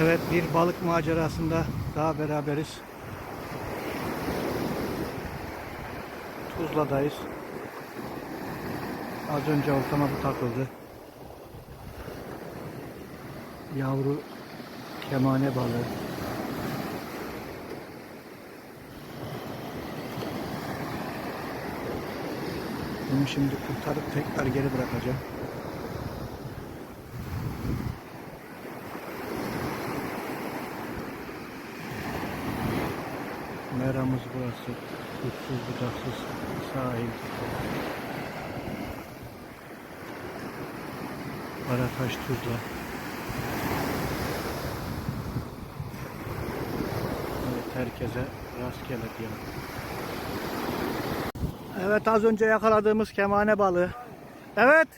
Evet bir balık macerasında daha beraberiz. Tuzla'dayız. Az önce oltama bu takıldı. Yavru kemane balığı. Bunu şimdi kurtarıp tekrar geri bırakacağım. Meramız burası. Uçsuz bucaksız sahil. Karataş Tuzla. Evet herkese rastgele diyelim. Evet az önce yakaladığımız kemane balığı. Evet.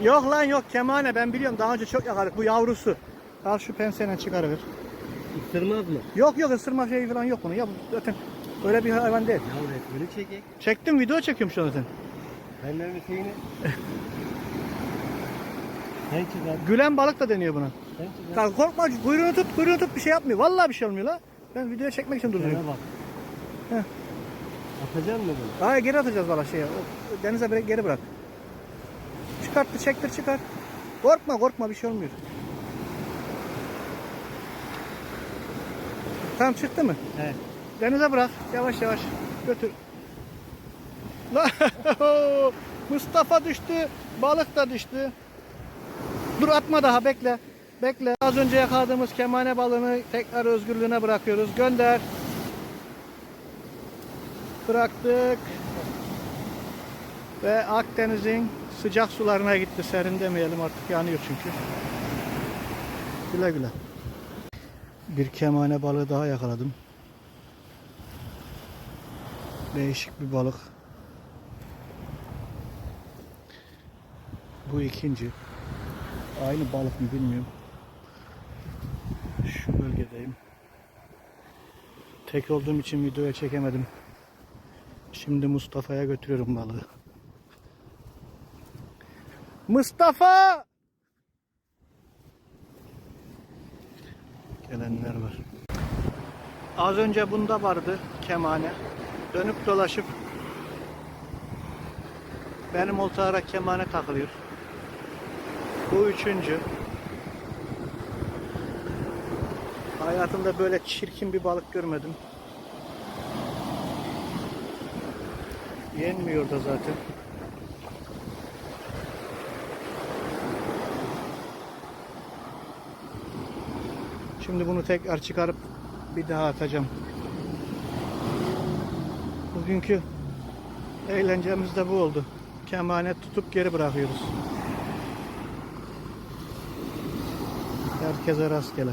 Yok lan yok kemane ben biliyorum daha önce çok yakaladık bu yavrusu. Al şu penseyle çıkarıver. Isırmaz mı? Yok yok ısırma şeyi falan yok bunun. Ya bu zaten öyle bir hayvan değil. Ya resmini çekek. Çektim video çekiyorum şu an zaten. Benden bir şeyini. Sen çıkar. Gülen balık da deniyor buna. Sen. Ya korkma kuyruğunu tut kuyruğunu tut bir şey yapmıyor. Vallahi bir şey olmuyor la. Ben videoya çekmek için. Şuna bak. Heh. Atacak mı bunu? Hayır geri atacağız valla şeye. O denize bırak- geri bırak. Çıkarttı çektir çıkar. Korkma korkma bir şey olmuyor. Tamam çıktı mı? He. Denize bırak. Yavaş yavaş. Götür. La Mustafa düştü. Balık da düştü. Dur atma daha bekle. Bekle. Az önce yakaladığımız kemane balığını tekrar özgürlüğüne bırakıyoruz. Gönder. Bıraktık. Ve Akdeniz'in sıcak sularına gitti. Serin demeyelim artık yanıyor çünkü. Güle güle. Bir kemane balığı daha yakaladım. Değişik bir balık. Bu ikinci. Aynı balık mı bilmiyorum. Şu bölgedeyim. Tek olduğum için videoya çekemedim. Şimdi Mustafa'ya götürüyorum balığı. Mustafa! Gelenler var. Az önce bunda vardı kemane. Dönüp dolaşıp benim oltara kemane takılıyor. Bu üçüncü. Hayatımda böyle çirkin bir balık görmedim. Yenmiyor da zaten. Şimdi bunu tekrar çıkarıp bir daha atacağım. Bugünkü eğlencemiz de bu oldu. Kemane tutup geri bırakıyoruz. Herkese rastgele.